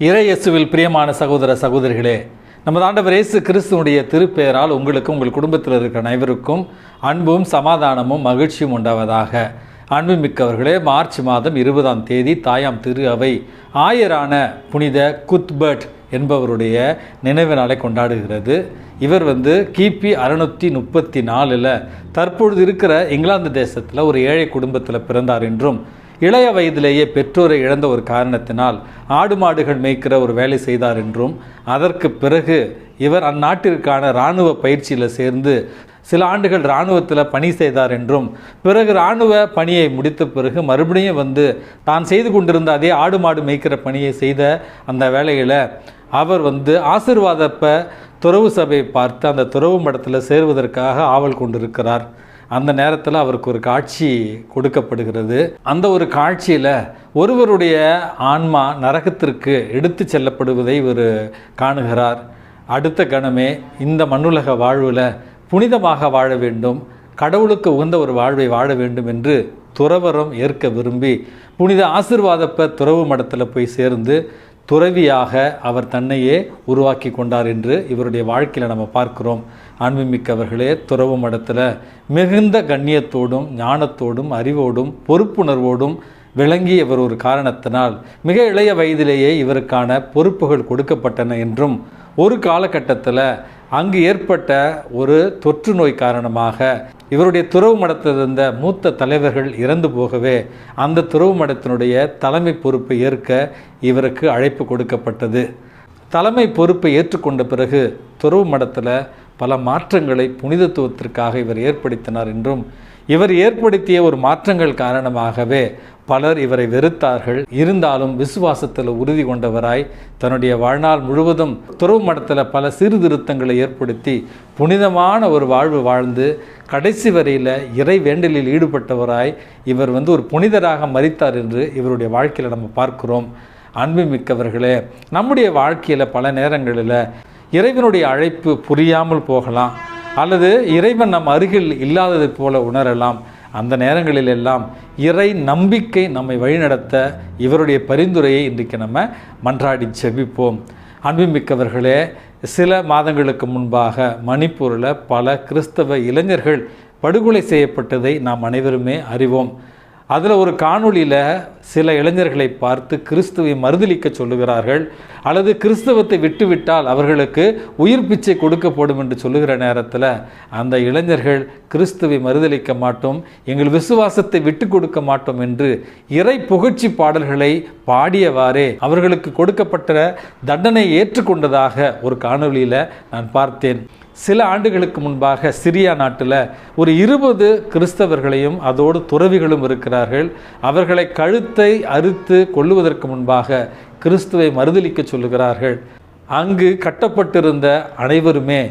இறையேசுவில் பிரியமான சகோதர சகோதரிகளே நமது ஆண்டவர் இயேசு கிறிஸ்துவனுடைய திருப்பெயரால் உங்களுக்கும் உங்கள் குடும்பத்தில் இருக்கிற அனைவருக்கும் அன்பும் சமாதானமும் மகிழ்ச்சியும் உண்டாவதாக. அன்புமிக்கவர்களே மார்ச் மாதம் இருபதாம் தேதி தாயாம் திரு அவை ஆயரான புனித குத்பர்ட் என்பவருடைய நினைவு நாளை கொண்டாடுகிறது. இவர் வந்து கிபி அறுநூற்றி முப்பத்தி நாலில் தற்பொழுது இருக்கிற இங்கிலாந்து தேசத்தில் ஒரு ஏழை குடும்பத்தில் பிறந்தார் என்றும் இளைய வயதிலேயே பெற்றோரை இழந்த ஒரு காரணத்தினால் ஆடு மாடுகள் மேய்க்கிற ஒரு வேலை செய்தார் என்றும் அதற்கு பிறகு இவர் அந்நாட்டிற்கான இராணுவ பயிற்சியில் சேர்ந்து சில ஆண்டுகள் இராணுவத்தில் பணி செய்தார் என்றும் பிறகு இராணுவ பணியை முடித்த பிறகு மறுபடியும் வந்து தான் செய்து கொண்டிருந்த அதே ஆடு மாடு மேய்க்கிற பணியை செய்த அந்த வேலையில் அவர் வந்து ஆசிர்வாதப்ப துறவு சபையை பார்த்து அந்த துறவு மடத்தில் சேருவதற்காக ஆவல் கொண்டிருக்கிறார். அந்த நேரத்தில் அவருக்கு ஒரு காட்சி கொடுக்கப்படுகிறது. அந்த ஒரு காட்சியில் ஒருவருடைய ஆன்மா நரகத்திற்கு எடுத்து செல்லப்படுவதை இவர் காணுகிறார். அடுத்த கணமே இந்த மண்ணுலக வாழ்வில் புனிதமாக வாழ வேண்டும். கடவுளுக்கு உகந்த ஒரு வாழ்வை வாழ வேண்டும் என்று துறவரம் ஏற்க விரும்பி புனித ஆசிர்வாதப்ப துறவு மடத்தில் போய் சேர்ந்து துறவியாக அவர் தன்னையே உருவாக்கி கொண்டார் என்று இவருடைய வாழ்க்கையில் நம்ம பார்க்கிறோம். அன்புமிக்கவர்களே துறவு மடத்தில் மிகுந்த கண்ணியத்தோடும் ஞானத்தோடும் அறிவோடும் பொறுப்புணர்வோடும் விளங்கியவர் ஒரு காரணத்தினால் மிக இளைய வயதிலேயே இவருக்கான பொறுப்புகள் கொடுக்கப்பட்டன என்றும் ஒரு காலகட்டத்தில் அங்கு ஏற்பட்ட ஒரு தொற்று நோய் காரணமாக இவருடைய துறவு மடத்தில் இருந்த மூத்த தலைவர்கள் இறந்து போகவே அந்த துறவு மடத்தினுடைய தலைமை பொறுப்பை ஏற்க இவருக்கு அழைப்பு கொடுக்கப்பட்டது. தலைமை பொறுப்பை ஏற்றுக்கொண்ட பிறகு துறவு மடத்தில் பல மாற்றங்களை புனிதத்துவத்திற்காக இவர் ஏற்படுத்தினார் என்றும் இவர் ஏற்படுத்திய ஒரு மாற்றங்கள் காரணமாகவே பலர் இவரை வெறுத்தார்கள். இருந்தாலும் விசுவாசத்தில் உறுதி கொண்டவராய் தன்னுடைய வாழ்நாள் முழுவதும் துறவு மடத்தில் பல சீர்திருத்தங்களை ஏற்படுத்தி புனிதமான ஒரு வாழ்வு வாழ்ந்து கடைசி வரையில் இறை வேண்டலில் ஈடுபட்டவராய் இவர் வந்து ஒரு புனிதராக மறித்தார் என்று இவருடைய வாழ்க்கையில் நம்ம பார்க்கிறோம். அன்புமிக்கவர்களே நம்முடைய வாழ்க்கையில் பல நேரங்களில் இறைவனுடைய அழைப்பு புரியாமல் போகலாம். அல்லது இறைவன் நம் அருகில் இல்லாதது போல உணரலாம். அந்த நேரங்களில் எல்லாம் இறை நம்பிக்கை நம்மை வழிநடத்த இவருடைய பரிந்துரையை இன்றைக்கு நம்ம மன்றாடி செபிப்போம் அன்புமிக்கவர்களே சில மாதங்களுக்கு முன்பாக மணிப்பூரில் பல கிறிஸ்தவ இளைஞர்கள் படுகொலை செய்யப்பட்டதை நாம் அனைவருமே அறிவோம். அதில் ஒரு காணொளியில் சில இளைஞர்களை பார்த்து கிறிஸ்துவை மறுதளிக்க சொல்லுகிறார்கள். அல்லது கிறிஸ்தவத்தை விட்டுவிட்டால் அவர்களுக்கு உயிர் பிச்சை கொடுக்கப்படும் என்று சொல்லுகிற நேரத்தில் அந்த இளைஞர்கள் கிறிஸ்துவை மறுதளிக்க மாட்டோம் எங்கள் விசுவாசத்தை விட்டு கொடுக்க மாட்டோம் என்று இறை புகழ்ச்சி பாடல்களை பாடியவாறே அவர்களுக்கு கொடுக்கப்பட்ட தண்டனை ஏற்றுக்கொண்டதாக ஒரு காணொளியில் நான் பார்த்தேன். சில ஆண்டுகளுக்கு முன்பாக சிரியா நாட்டில் ஒரு இருபது கிறிஸ்தவர்களையும் அதோடு துறவிகளும் இருக்கிறார்கள். அவர்களை கழுத்தை அறுத்து கொள்ளுவதற்கு முன்பாக கிறிஸ்துவை மறுதளிக்க சொல்லுகிறார்கள். அங்கு கட்டப்பட்டிருந்த அனைவருமே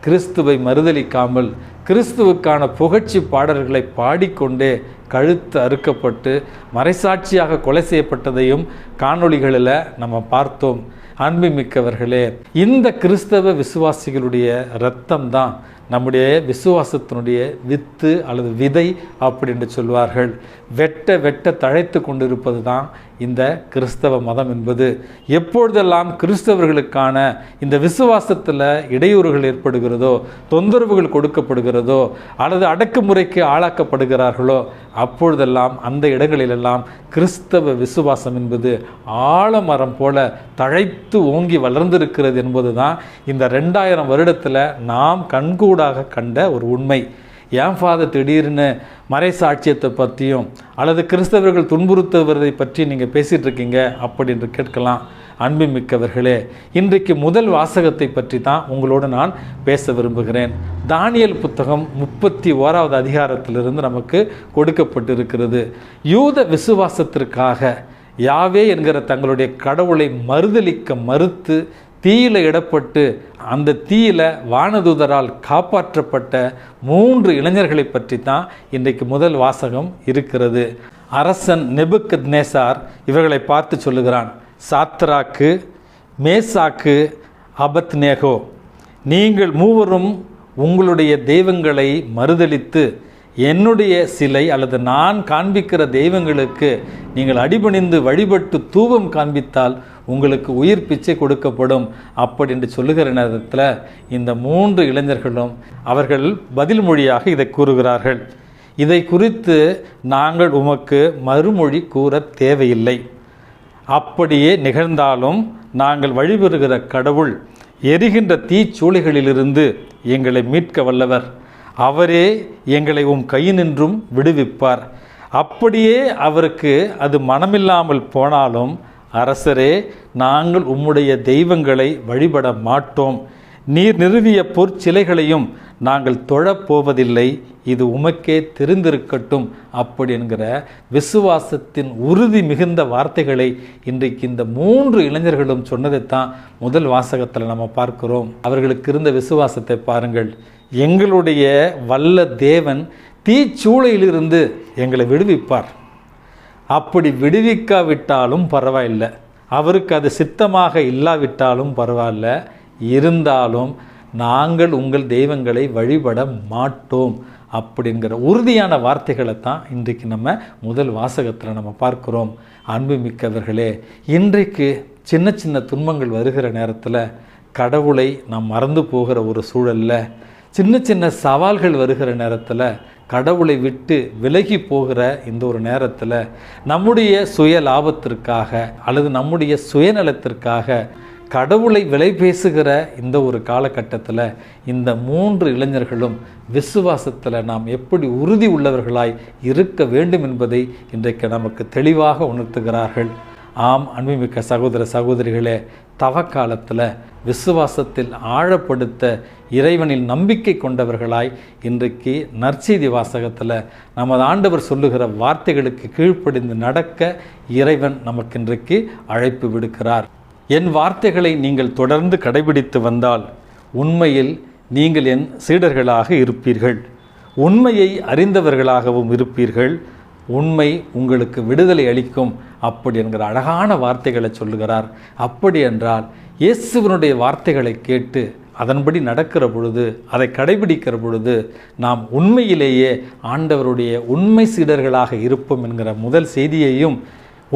கிறிஸ்துவை மறுதளிக்காமல் கிறிஸ்துவுக்கான புகழ்ச்சி பாடல்களை பாடிக்கொண்டே கழுத்து அறுக்கப்பட்டு மறைசாட்சியாக கொலை செய்யப்பட்டதையும் காணொளிகளில் நம்ம பார்த்தோம். அன்புமிக்கவர்களே இந்த கிறிஸ்தவ விசுவாசிகளுடைய இரத்தம் தான் நம்முடைய விசுவாசத்தினுடைய வித்து அல்லது விதை அப்படின்னு சொல்வார்கள். வெட்ட வெட்ட தழைத்து கொண்டிருப்பது தான் இந்த கிறிஸ்தவ மதம் என்பது. எப்பொழுதெல்லாம் கிறிஸ்தவர்களுக்கான இந்த விசுவாசத்தில் இடையூறுகள் ஏற்படுகிறதோ தொந்தரவுகள் கொடுக்கப்படுகிறதோ அல்லது அடக்குமுறைக்கு ஆளாக்கப்படுகிறார்களோ அப்பொழுதெல்லாம் அந்த இடங்களிலெல்லாம் கிறிஸ்தவ விசுவாசம் என்பது ஆலமரம் போல தழைத்து ஓங்கி வளர்ந்திருக்கிறது என்பது தான் இந்த ரெண்டாயிரம் வருடத்தில் நாம் கண்கூடாக கண்ட ஒரு உண்மை. ஏன் ஃபாதர் திடீர்னு மறைசாட்சியத்தை பற்றியும் அல்லது கிறிஸ்தவர்கள் துன்புறுத்துவதை பற்றி நீங்கள் பேசிகிட்டு இருக்கீங்க அப்படி என்று கேட்கலாம். அன்புமிக்கவர்களே இன்றைக்கு முதல் வாசகத்தை பற்றி தான் உங்களோடு நான் பேச விரும்புகிறேன். தானியல் புத்தகம் முப்பத்தி ஓராவது அதிகாரத்திலிருந்து நமக்கு கொடுக்கப்பட்டிருக்கிறது. யூத விசுவாசத்திற்காக யாவே என்கிற தங்களுடைய கடவுளை மறுதளிக்க மறுத்து தீயில இடப்பட்டு அந்த தீயில வானதூதரால் காப்பாற்றப்பட்ட மூன்று இளைஞர்களை பற்றி தான் இன்றைக்கு முதல் வாசகம் இருக்கிறது. அரசன் நெபுக்கத் நேசார் இவர்களை பார்த்து சொல்லுகிறான். சாத்ராக்கு மேசாக்கு அபத்நேகோ நீங்கள் மூவரும் உங்களுடைய தெய்வங்களை மறுதலித்து என்னுடைய சிலை அல்லது நான் காண்பிக்கிற தெய்வங்களுக்கு நீங்கள் அடிபணிந்து வழிபட்டு தூபம் காண்பித்தால் உங்களுக்கு உயிர் பிச்சை கொடுக்கப்படும். அப்படி என்று சொல்லுகிற நேரத்தில் இந்த மூன்று இளைஞர்களும் அவர்கள் பதில் மொழியாக இதை கூறுகிறார்கள். இதை குறித்து நாங்கள் உமக்கு மறுமொழி கூற தேவையில்லை. அப்படியே நிகழ்ந்தாலும் நாங்கள் வழிபெறுகிற கடவுள் எரிகின்ற தீச்சூளைகளிலிருந்து எங்களை மீட்க வல்லவர். அவரே எங்களை உம் கையினின்றும் விடுவிப்பார். அப்படியே அவருக்கு அது மனமில்லாமல் போனாலும் அரசரே நாங்கள் உம்முடைய தெய்வங்களை வழிபட மாட்டோம். நீர் நிறுவிய பொற்சிலைகளையும் நாங்கள் தொழப்போவதில்லை. இது உமக்கே தெரிந்திருக்கட்டும். அப்படி என்கிற விசுவாசத்தின் உறுதி மிகுந்த வார்த்தைகளை இன்றைக்கு இந்த மூன்று இளைஞர்களும் சொன்னதைத்தான் முதல் வாசகத்தில் நம்ம பார்க்கிறோம். அவர்களுக்கு இருந்த விசுவாசத்தை பாருங்கள். எங்களுடைய வல்ல தேவன் தீச்சூளையிலிருந்து எங்களை விடுவிப்பார். அப்படி விடுவிக்காவிட்டாலும் பரவாயில்லை. அவருக்கு அது சித்தமாக இல்லாவிட்டாலும் பரவாயில்ல. இருந்தாலும் நாங்கள் உங்கள் தெய்வங்களை வழிபட மாட்டோம் அப்படிங்கிற உறுதியான வார்த்தைகளை தான் இன்றைக்கு நம்ம முதல் வாசகத்தில் நம்ம பார்க்குறோம். அன்புமிக்கவர்களே இன்றைக்கு சின்ன சின்ன துன்பங்கள் வருகிற நேரத்தில் கடவுளை நாம் மறந்து போகிற ஒரு சூழலில் சின்ன சின்ன சவால்கள் வருகிற நேரத்தில் கடவுளை விட்டு விலகி போகிற இந்த ஒரு நேரத்தில் நம்முடைய சுய லாபத்திற்காக அல்லது நம்முடைய சுயநலத்திற்காக கடவுளை விலை பேசுகிற இந்த ஒரு காலகட்டத்தில் இந்த மூன்று இளைஞர்களும் விசுவாசத்தில் நாம் எப்படி உறுதி உள்ளவர்களாய் இருக்க வேண்டும் என்பதை இன்றைக்கு நமக்கு தெளிவாக உணர்த்துகிறார்கள். ஆம் அன்புமிக்க சகோதர சகோதரிகளே தவக்காலத்தில் விசுவாசத்தில் ஆழப்படுத்த இறைவனில் நம்பிக்கை கொண்டவர்களாய் இன்றைக்கு நற்செய்தி வாசகத்தில் நமது ஆண்டவர் சொல்லுகிற வார்த்தைகளுக்கு கீழ்ப்படிந்து நடக்க இறைவன் நமக்கு இன்றைக்கு அழைப்பு விடுக்கிறார். என் வார்த்தைகளை நீங்கள் தொடர்ந்து கடைபிடித்து வந்தால் உண்மையில் நீங்கள் என் சீடர்களாக இருப்பீர்கள். உண்மையை அறிந்தவர்களாகவும் இருப்பீர்கள். உண்மை உங்களுக்கு விடுதலை அளிக்கும் அப்படி என்கிற அழகான வார்த்தைகளை சொல்லுகிறார். அப்படி என்றால் இயேசுவனுடைய வார்த்தைகளை கேட்டு அதன்படி நடக்கிற பொழுது அதை கடைபிடிக்கிற பொழுது நாம் உண்மையிலேயே ஆண்டவருடைய உண்மை சீடர்களாக இருப்போம் என்கிற முதல் செய்தியையும்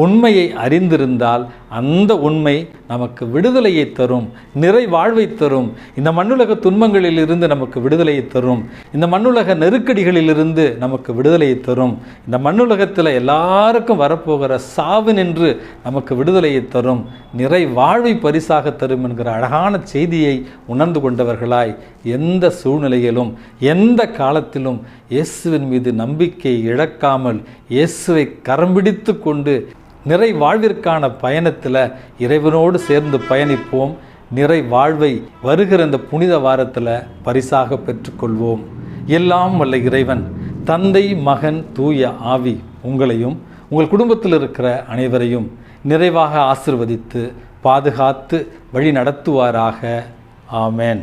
உண்மையை அறிந்திருந்தால் அந்த உண்மை நமக்கு விடுதலையை தரும் நிறை வாழ்வை தரும். இந்த மண்ணுலக துன்பங்களில் இருந்து நமக்கு விடுதலையை தரும். இந்த மண்ணுலக நெருக்கடிகளிலிருந்து நமக்கு விடுதலையை தரும். இந்த மண்ணுலகத்தில் எல்லாருக்கும் வரப்போகிற சாவு நின்று நமக்கு விடுதலையை தரும். நிறை வாழ்வை பரிசாக தரும் என்கிற அழகான செய்தியை உணர்ந்து கொண்டவர்களாய் எந்த சூழ்நிலையிலும் எந்த காலத்திலும் இயேசுவின் மீது நம்பிக்கை இழக்காமல் இயேசுவை கரம்பிடித்து கொண்டு நிறை வாழ்விற்கான பயணத்தில் இறைவனோடு சேர்ந்து பயணிப்போம். நிறை வாழ்வை வருகிற இந்த புனித வாரத்தில் பரிசாக பெற்றுக்கொள்வோம். எல்லாம் வல்ல இறைவன் தந்தை மகன் தூய ஆவி உங்களையும் உங்கள் குடும்பத்தில் இருக்கிற அனைவரையும் நிறைவாக ஆசிர்வதித்து பாதுகாத்து வழி நடத்துவாராக ஆமேன்.